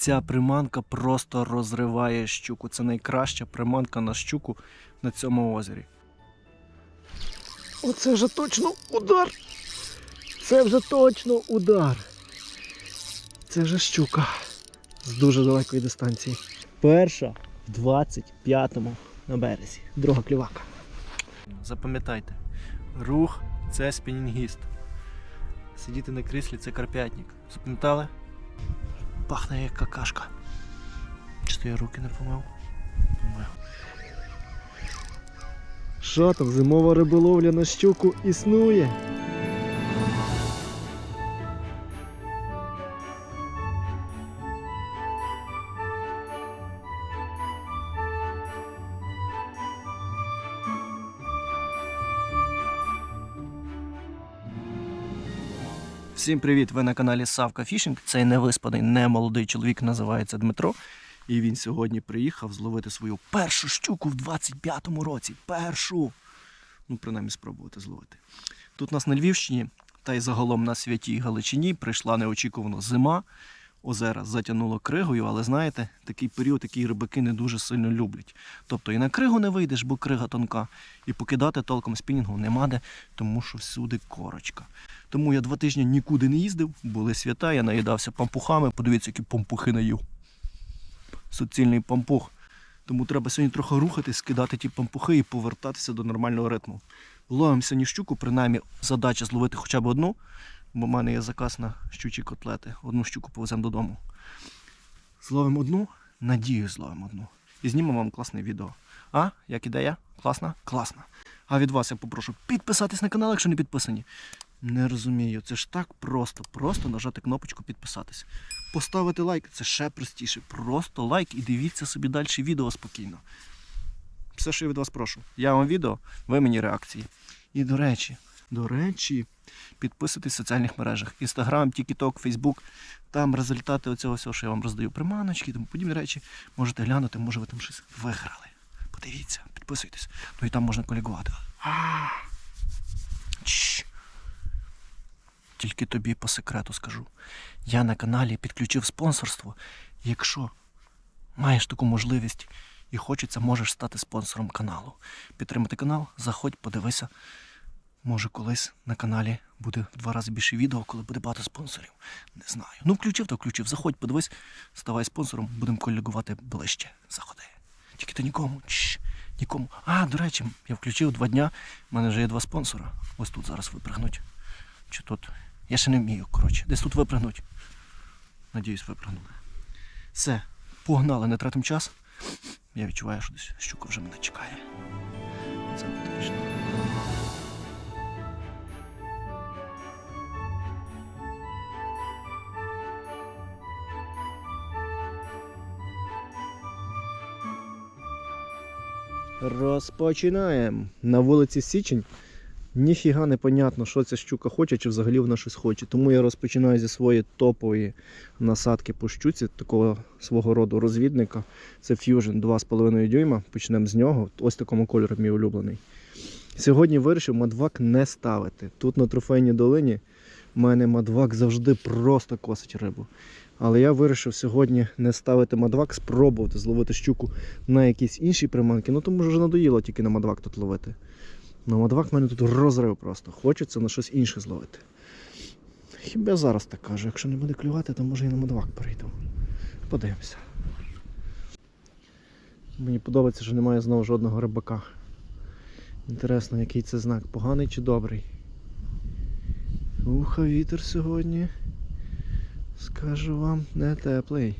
Ця приманка просто розриває щуку. Це найкраща приманка на щуку на цьому озері. Оце вже точно удар. Це вже точно удар. Це вже щука з дуже далекої дистанції. Перша в 25-му на березі. Друга клівака. Запам'ятайте, рух це спінінгіст. Сидіти на кріслі це карпятник. Запам'ятали? Пахне як какашка. Чи то я руки не помив? Помив. Що там, зимова риболовля на щуку існує? Всім привіт! Ви на каналі Савка Фішинг. Цей невиспаний, немолодий чоловік називається Дмитро. І він сьогодні приїхав зловити свою першу щуку в 25-му році. Першу! Ну, принаймні, спробувати зловити. Тут нас на Львівщині, та й загалом на святій Галичині прийшла неочікувано зима. Озера затягнуло кригою, але знаєте, такий період, який рибаки не дуже сильно люблять. Тобто і на кригу не вийдеш, бо крига тонка, і покидати толком спінінгу нема де, тому що всюди корочка. Тому я два тижні нікуди не їздив, були свята, я наїдався пампухами. Подивіться, які пампухи наїв. Суцільний пампух. Тому треба сьогодні трохи рухатись, скидати ті пампухи і повертатися до нормального ритму. Ловимо сьогодні щуку, принаймні задача зловити хоча б одну, бо в мене є заказ на щучі котлети. Одну щуку повеземо додому. Зловимо одну, надію, зловимо одну. І знімемо вам класне відео. А, як ідея? Класна? Класна. А від вас я попрошу підписатись на канал, якщо не підписані. Не розумію, це ж так просто. Просто нажати кнопочку підписатись. Поставити лайк це ще простіше. Просто лайк і дивіться собі далі відео спокійно. Все, що я від вас прошу. Я вам відео, ви мені реакції. І до речі, до речі, підписуйтесь в соціальних мережах. Інстаграм, Тікток, Фейсбук. Там результати оцього всього, що я вам роздаю приманочки, тому подібні речі. Можете глянути, може ви там щось виграли. Подивіться, підписуйтесь. Ну і там можна колігувати. Тільки тобі по секрету скажу. Я на каналі підключив спонсорство. Якщо маєш таку можливість і хочеться, можеш стати спонсором каналу. Підтримати канал, заходь, подивися. Може, колись на каналі буде в два рази більше відео, коли буде багато спонсорів. Не знаю. Ну, включив, то включив. Заходь, подивись, ставай спонсором, будемо колігувати ближче. Заходи. Тільки ти нікому. Чш, нікому. А, до речі, я включив два дня. У мене вже є два спонсора. Ось тут зараз випригнуть. Чи тут? Я ще не вмію, коротше. Десь тут випригнуть. Надіюсь, випригнули. Все, погнали, не тратимо час. Я відчуваю, що десь щука вже мене чекає. Це точно. Розпочинаємо. На вулиці Січень. Ніфіга не понятно, що ця щука хоче, чи взагалі вона щось хоче. Тому я розпочинаю зі своєї топової насадки по щуці, такого свого роду розвідника. Це Fusion 2,5 дюйма. Почнемо з нього. Ось такому кольору мій улюблений. Сьогодні вирішив мадвак не ставити. Тут на трофейній долині в мене мадвак завжди просто косить рибу. Але я вирішив сьогодні не ставити мадвак, спробувати зловити щуку на якісь інші приманки. Ну тому вже надоїло тільки на мадвак тут ловити. На мадвак в мене тут розрив просто. Хочеться на щось інше зловити. Хіба зараз так кажу, якщо не буде клювати, то може і на мадвак перейду. Подивимося. Мені подобається, що немає знову жодного рибака. Інтересно, який це знак, поганий чи добрий. Уха, вітер сьогодні. Скажу вам, не теплий.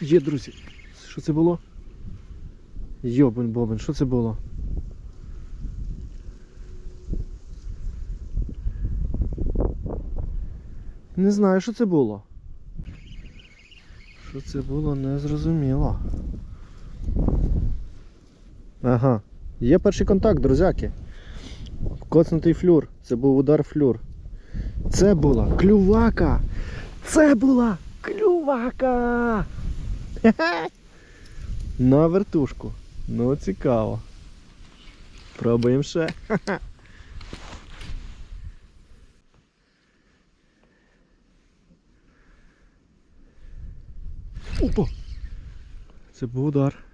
Є, друзі. Що це було? Йобен бобен, що це було? Не знаю, що це було. Що це було, не зрозуміло. Ага. Є перший контакт, друзяки. Коцнутий флюр. Це був удар флюр. Це була клювака. Це була клювака. Хе-хе. На вертушку. Ну цікаво. Пробуємо ще. Опа! Це був удар.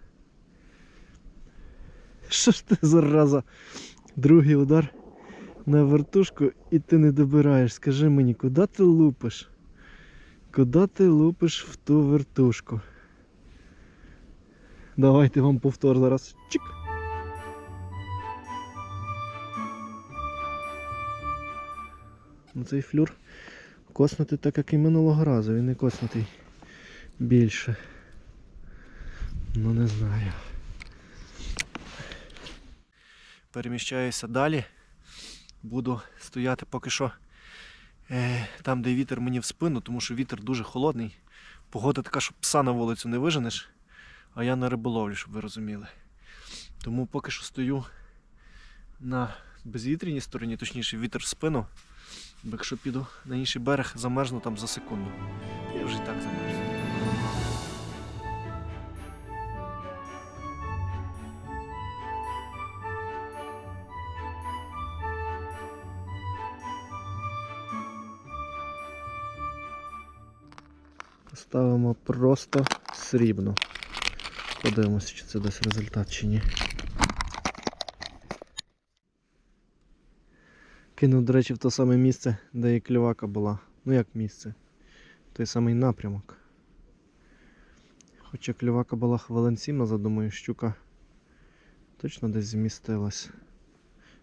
Що ж ти зараза? Другий удар на вертушку і ти не добираєш. Скажи мені, куди ти лупиш? Куди ти лупиш в ту вертушку? Давайте вам повтор зараз. Чик. Ну, Цей флюр коснути так, як і минулого разу, він не коснутий більше. Ну не знаю. Переміщаюся далі. Буду стояти поки що е, там, де вітер мені в спину, тому що вітер дуже холодний. Погода така, що пса на вулицю не виженеш, а я на риболовлі, щоб ви розуміли. Тому поки що стою на безвітряній стороні, точніше вітер в спину. Бо якщо піду на інший берег, замерзну там за секунду. Я вже і так замерзну. Ставимо просто срібно. Подивимося, чи це дасть результат чи ні. Кинув, до речі, в те саме місце, де і клювака була. Ну як місце? Той самий напрямок. Хоча клювака була хвилин 7 назад, думаю, щука точно десь змістилась.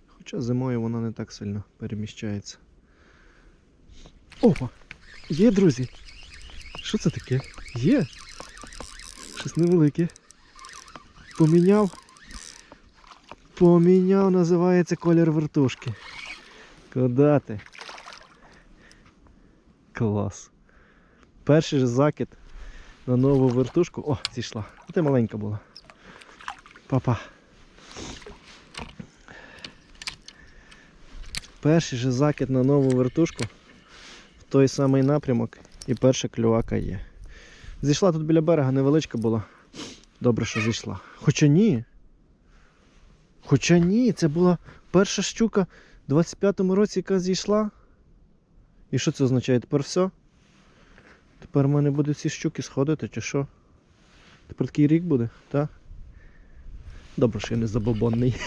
Хоча зимою вона не так сильно переміщається. Опа! Є, друзі! Що це таке? Є? Щось невелике. Поміняв. Поміняв, називається колір вертушки. Куда ти? Клас. Перший же закид на нову вертушку. О, зійшла. Ти маленька була. Папа. Перший же закид на нову вертушку в той самий напрямок і перша клювака є. Зійшла тут біля берега, невеличка була. Добре, що зійшла. Хоча ні. Хоча ні, це була перша щука в 25-му році, яка зійшла. І що це означає? Тепер все? Тепер в мене будуть ці щуки сходити, чи що? Тепер такий рік буде, так? Добре, що я не забобонний.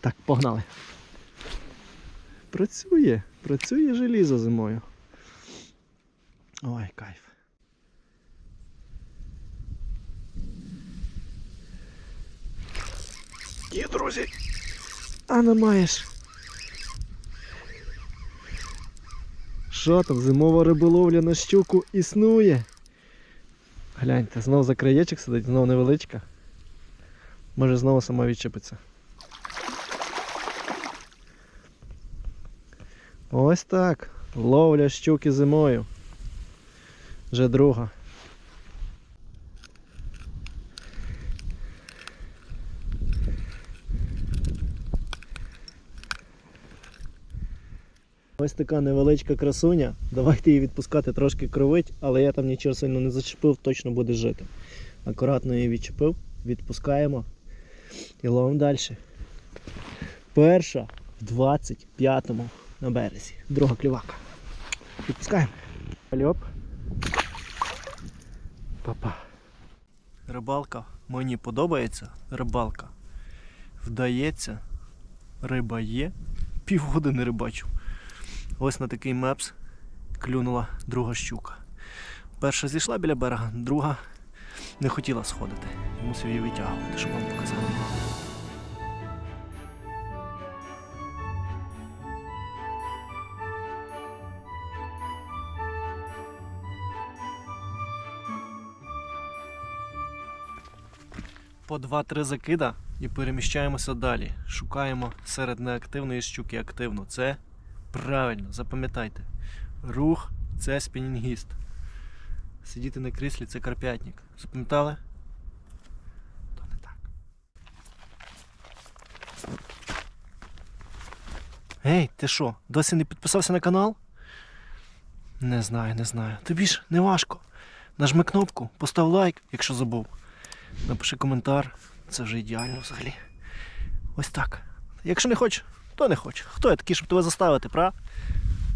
Так, погнали. Працює, працює желізо зимою. Ой, кайф. Є, друзі. А не маєш. Що там, зимова риболовля на щуку існує? Гляньте, знов за краєчок сидить, знов невеличка. Може знову сама відчепиться. Ось так. Ловля щуки зимою. Вже друга. Ось така невеличка красуня. Давайте її відпускати трошки кровить, але я там нічого сильно не зачепив, точно буде жити. Акуратно її відчепив, відпускаємо і ловимо далі. Перша в 25-му на березі. Друга клювака. Відпускаємо. Льоп. Папа. Рибалка мені подобається. Рибалка. Вдається. Риба є. Півгодини рибачу. Ось на такий мепс клюнула друга щука. Перша зійшла біля берега, друга не хотіла сходити. Мусив її витягувати, щоб вам показати. По 2-3 закида і переміщаємося далі. Шукаємо серед неактивної щуки активну. Це правильно, запам'ятайте. Рух це спінінгіст. Сидіти на кріслі це карпятник. Запам'ятали? То не так. Гей, ти що, досі не підписався на канал? Не знаю, не знаю. Тобі ж не важко. Нажми кнопку, постав лайк, якщо забув. Напиши коментар. Це вже ідеально взагалі. Ось так. Якщо не хочеш, то не хочеш. Хто я такий, щоб тебе заставити, пра?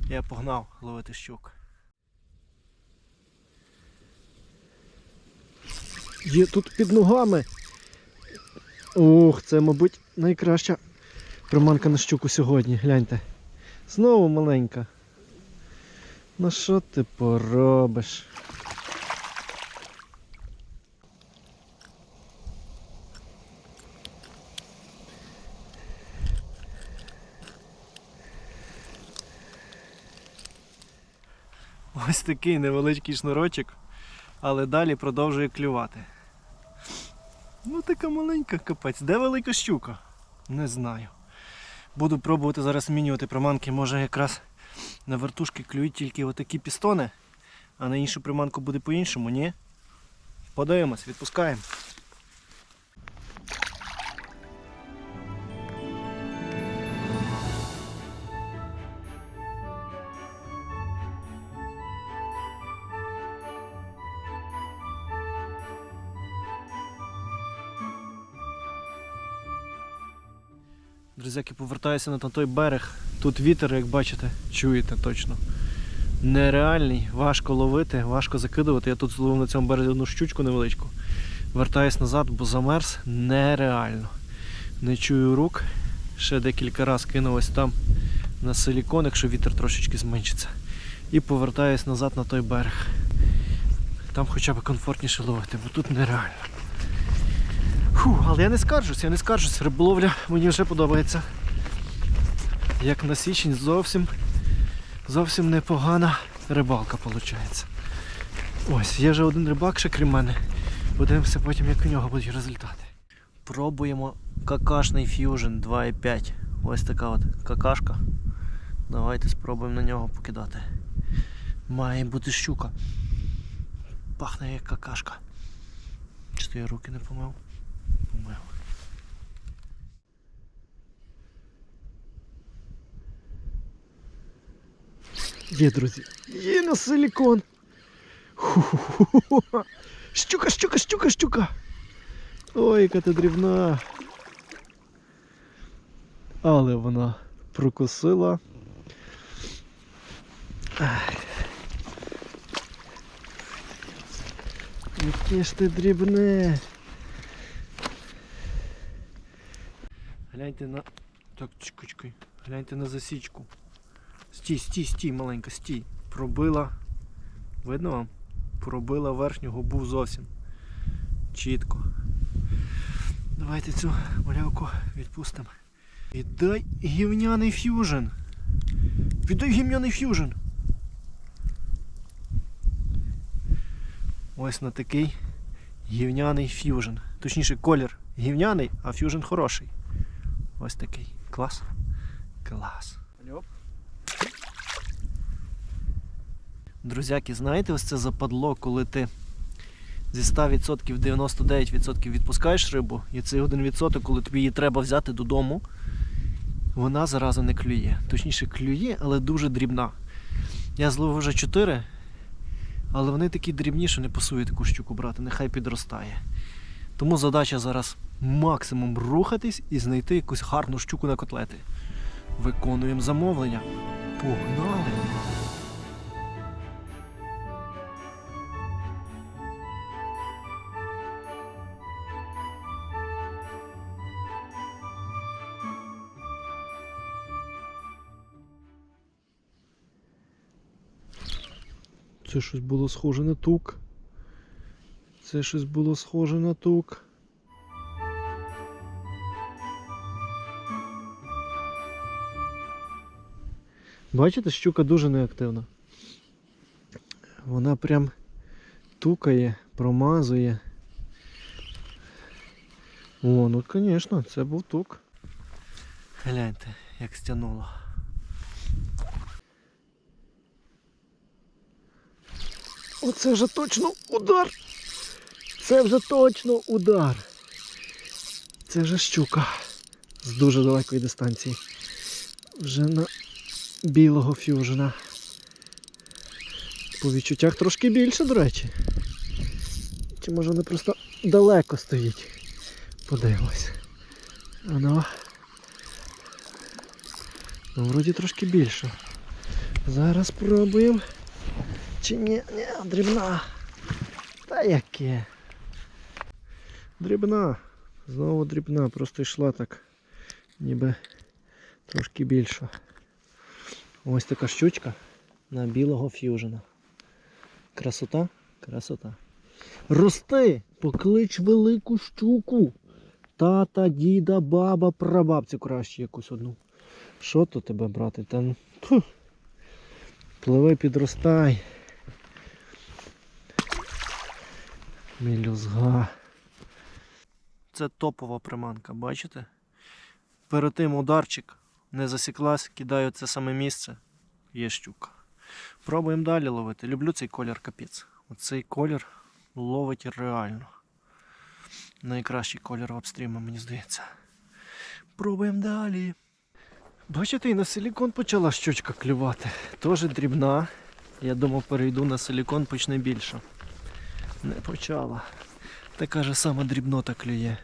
Я погнав ловити щук. Є тут під ногами. Ох, це, мабуть, найкраща приманка на щуку сьогодні. Гляньте. Знову маленька. Ну що ти поробиш? Ось такий невеличкий шнурочок, але далі продовжує клювати. Ну така маленька капець. Де велика щука? Не знаю. Буду пробувати зараз змінювати приманки. Може якраз на вертушки клюють тільки отакі пістони, а на іншу приманку буде по-іншому, ні? Подивимось, відпускаємо. Друзяки, повертаюся на той берег. Тут вітер, як бачите, чуєте точно. Нереальний, важко ловити, важко закидувати. Я тут зловив на цьому березі одну щучку невеличку. Вертаюсь назад, бо замерз нереально. Не чую рук. Ще декілька разів кинув ось там на силікон, якщо вітер трошечки зменшиться. І повертаюсь назад на той берег. Там хоча б комфортніше ловити, бо тут нереально. Фу, але я не скаржусь, я не скаржусь. Риболовля мені вже подобається. Як на січень зовсім зовсім непогана рибалка виходить. Ось, є вже один рибак ще крім мене. Подивимося потім, як у нього будуть результати. Пробуємо какашний фьюжн 2.5. Ось така от какашка. Давайте спробуємо на нього покидати. Має бути щука. Пахне як какашка. Чи то я руки не помив? Помив. Є, друзі. Є на силікон. Щука, щука, щука, щука. Ой, яка ти дрібна. Але вона прокусила. Яке ж ти дрібне. Гляньте на. Так, чекай. Гляньте на засічку. Стій, стій, стій, маленька, стій. Пробила. Видно вам? Пробила верхню губу зовсім. Чітко. Давайте цю малявку відпустимо. Віддай гівняний ф'южн. Віддай гівняний ф'южн. Ось на такий гівняний ф'южн. Точніше, колір гівняний, а ф'южн хороший. Ось такий. Клас. Клас. Друзяки, знаєте, ось це западло, коли ти зі 100% 99% відпускаєш рибу, і цей 1%, коли тобі її треба взяти додому, вона зараза не клює. Точніше, клює, але дуже дрібна. Я зловив вже 4, але вони такі дрібні, що не пасує таку щуку брати, нехай підростає. Тому задача зараз максимум рухатись і знайти якусь гарну щуку на котлети. Виконуємо замовлення. Погнали! Це щось було схоже на тук. Це щось було схоже на тук. Бачите, щука дуже неактивна. Вона прям тукає, промазує. О, ну звісно, це був тук. Гляньте, як стянуло. Оце вже точно удар. Це вже точно удар. Це вже щука з дуже далекої дистанції. вже на білого фюжена. По відчуттях трошки більше, до речі. Чи може вони просто далеко стоїть? Подивимось. Ано. Ну, вроді трошки більше. Зараз пробуємо. Чи ні, ні, дрібна. Та яке? Дрібна. Знову дрібна, просто йшла так. Ніби трошки більше. Ось така щучка на білого ф'южена. Красота? Красота. Рости! Поклич велику щуку. Тата, діда, баба, прабабцю краще якусь одну. Що то тебе брати? Та ну. Пливи, підростай. Мілюзга. Це топова приманка, бачите? Перед тим ударчик не засіклась, кидаю це саме місце. Є щука. Пробуємо далі ловити. Люблю цей колір капець. Оцей колір ловить реально. Найкращий колір обстріму, мені здається. Пробуємо далі. Бачите, і на силікон почала щучка клювати. Теж дрібна. Я думав, перейду на силікон, почне більше. Не почала. Така ж сама дрібнота клює.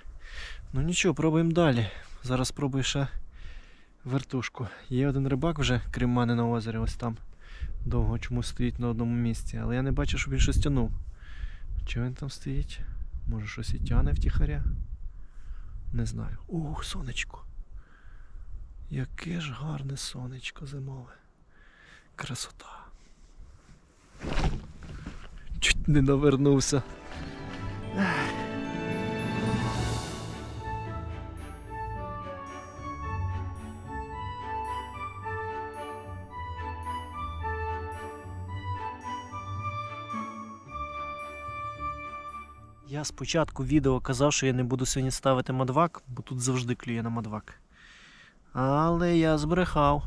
Ну нічого, пробуємо далі. Зараз спробую ще вертушку. Є один рибак вже, крім мене на озері, ось там. Довго чомусь стоїть на одному місці, але я не бачу, щоб він щось тянув. Чого він там стоїть? Може щось і тяне втіхаря? Не знаю. Ух, сонечко. Яке ж гарне сонечко зимове. Красота. Чуть не навернувся. Я спочатку відео казав, що я не буду сьогодні ставити мадвак, бо тут завжди клює на мадвак. Але я збрехав.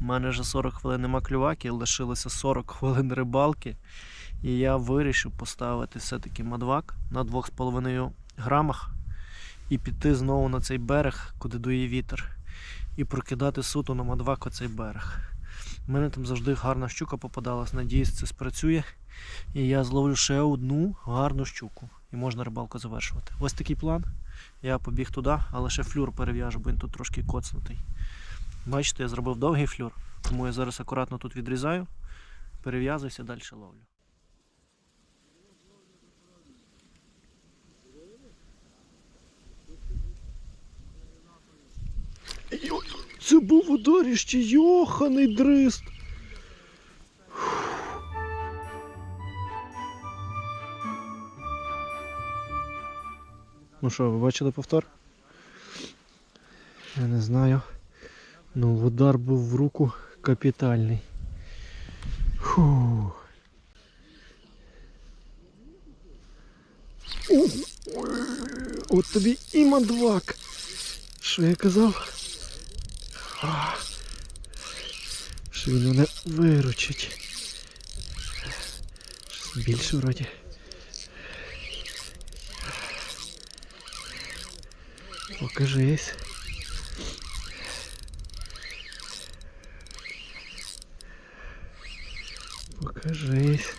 У мене вже 40 хвилин нема клюваки, лишилося 40 хвилин рибалки. І я вирішив поставити все-таки мадвак на 2,5 грамах і піти знову на цей берег, куди дує вітер, і прокидати суто на мадвак оцей берег. У мене там завжди гарна щука попадалась. Надіюсь, це спрацює. І я зловлю ще одну гарну щуку. І можна рибалку завершувати. Ось такий план. Я побіг туди, але ще флюр перев'яжу, бо він тут трошки коцнутий. Бачите, я зробив довгий флюр, тому я зараз акуратно тут відрізаю, перев'язуюся, далі ловлю. Це був ударіще, йоханий дрист. Ну що, ви бачили повтор? Я не знаю. Ну, удар був в руку капітальний. Фу. От тобі і мандвак. Що я казав? Що він мене виручить. Щось більше вроді. Покажись. Покажись.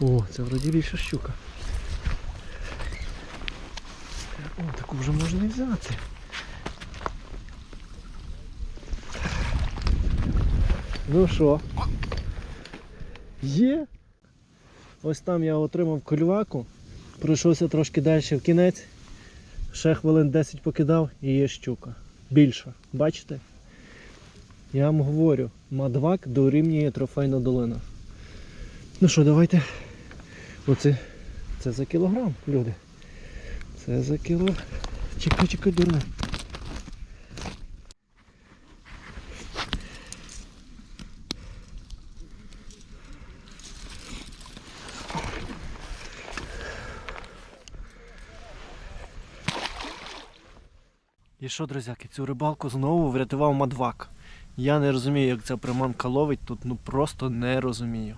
О, це вроді більша щука. О, таку вже можна і взяти. Ну що? Є? Ось там я отримав кольваку. Пройшовся трошки далі в кінець. Ще хвилин 10 покидав і є щука. Більша. Бачите? Я вам говорю, мадвак дорівнює трофейна долина. Ну що, давайте. Оце це за кілограм, люди. Це за кіло. Чекай, чекай, дурне. Що, друзяки, цю рибалку знову врятував мадвак. Я не розумію, як ця приманка ловить тут, ну просто не розумію.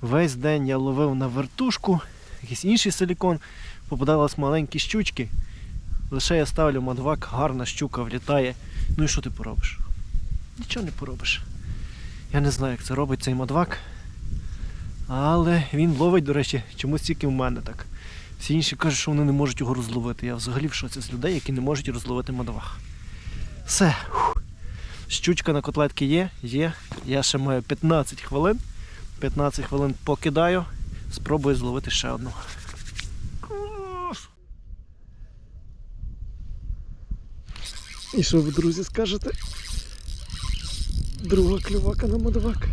Весь день я ловив на вертушку, якийсь інший силікон, попадались маленькі щучки. Лише я ставлю мадвак, гарна щука влітає. Ну і що ти поробиш? Нічого не поробиш. Я не знаю, як це робить цей мадвак. Але він ловить, до речі, чомусь тільки в мене так. Всі інші кажуть, що вони не можуть його розловити. Я взагалі в шоці з людей, які не можуть розловити мадвах. Все. Щучка на котлетки є, є. Я ще маю 15 хвилин. 15 хвилин покидаю. Спробую зловити ще одну. І що ви, друзі, скажете? Друга клювака на мадвак.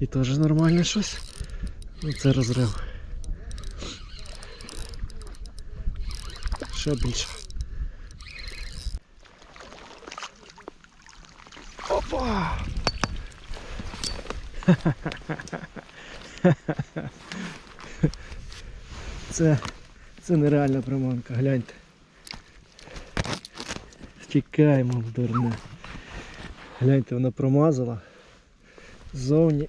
І теж нормальне щось. Це розрив. Ще більше. Опа! Це, це нереальна приманка, гляньте. Тікаємо в дурне. Гляньте, вона промазала. Ззовні.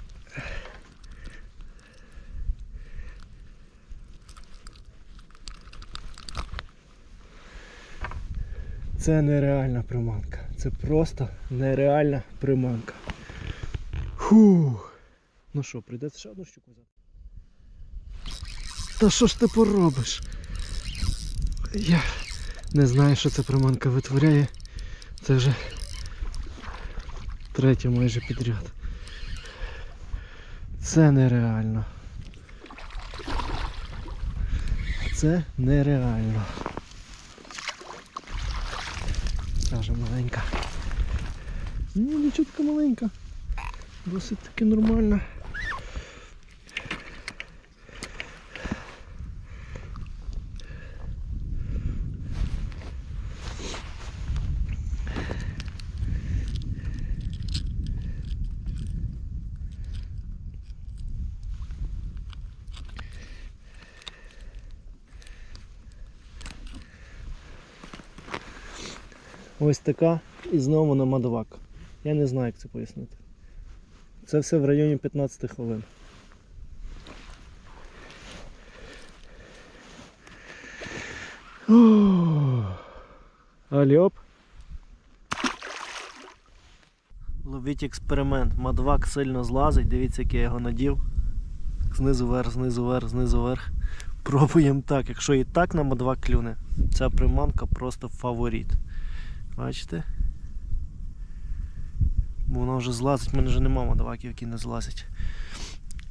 Це нереальна приманка. Це просто нереальна приманка. Фух. Ну що, прийдеться ще одну щуку взяти. Та що ж ти поробиш? Я не знаю, що ця приманка витворяє. Це вже третє майже підряд. Це нереально. Це нереально. Вже маленька. Ну, така маленька. Досить таки нормальна. Ось така і знову на мадовак. Я не знаю, як це пояснити. Це все в районі 15 хвилин. Альоп. Ловіть експеримент. Мадвак сильно злазить, дивіться, як я його надів. Знизу вверх, знизу вверх, знизу вверх. Пробуємо так. Якщо і так на мадвак клюне, ця приманка просто фаворит. Бачите? Бо воно вже злазить, в мене вже нема мадаваків, які не злазять.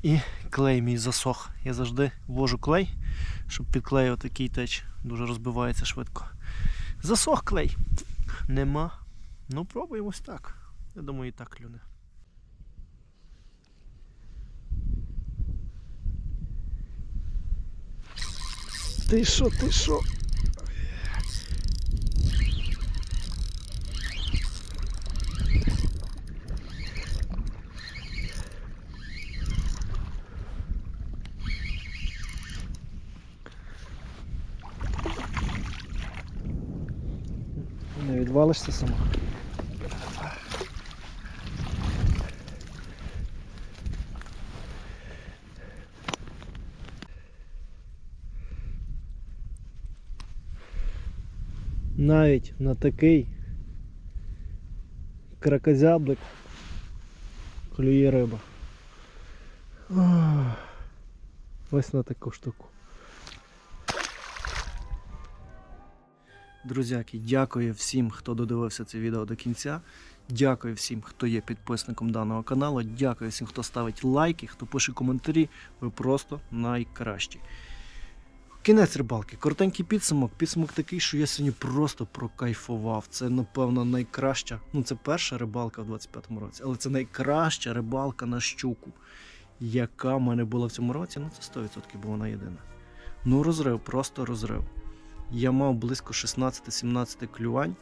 І клей мій засох. Я завжди ввожу клей, щоб підклеювати такий теч. Дуже розбивається швидко. Засох клей. Нема. Ну пробуємо ось так. Я думаю, і так клюне. Ти що, ти що? Відвалишся сама. Навіть на такий кракозяблик клює риба. Ось на таку штуку. Друзяки, дякую всім, хто додивився це відео до кінця. Дякую всім, хто є підписником даного каналу. Дякую всім, хто ставить лайки, хто пише коментарі. Ви просто найкращі. Кінець рибалки. Коротенький підсумок. Підсумок такий, що я сьогодні просто прокайфував. Це, напевно, найкраща. Ну, це перша рибалка в 25-му році, але це найкраща рибалка на щуку, яка в мене була в цьому році. Ну, це 100%, бо вона єдина. Ну, розрив, просто розрив. Я мав близько 16-17 клювань,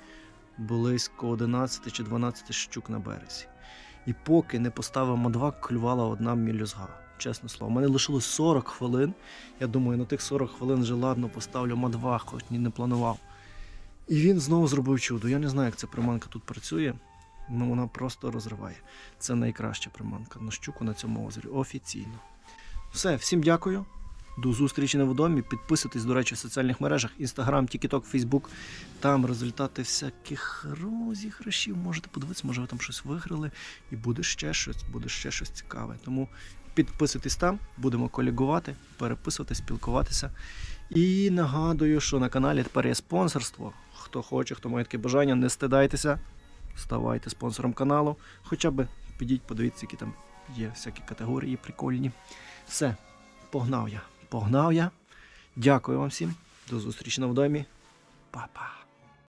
близько 11 чи 12 щук на березі. І поки не поставив мадвак, клювала одна мілюзга. Чесне слово, мене лишилось 40 хвилин. Я думаю, на тих 40 хвилин вже ладно поставлю мадвак, хоч ні не планував. І він знову зробив чудо. Я не знаю, як ця приманка тут працює, але вона просто розриває. Це найкраща приманка на щуку на цьому озері. Офіційно. Все, всім дякую. До зустрічі на водомі. Підписуйтесь, до речі, в соціальних мережах: Instagram, TikTok, Facebook. Там результати всяких розіграшів. Можете подивитися, може ви там щось виграли, і буде ще щось, буде ще щось цікаве. Тому підписуйтесь там, будемо колігувати, переписувати, спілкуватися. І нагадую, що на каналі тепер є спонсорство. Хто хоче, хто має таке бажання, не стидайтеся, ставайте спонсором каналу. Хоча б підіть, подивіться, які там є всякі категорії прикольні. Все, погнав я. Погнав я. Дякую вам всім. До зустрічі на вдомі. Па-па.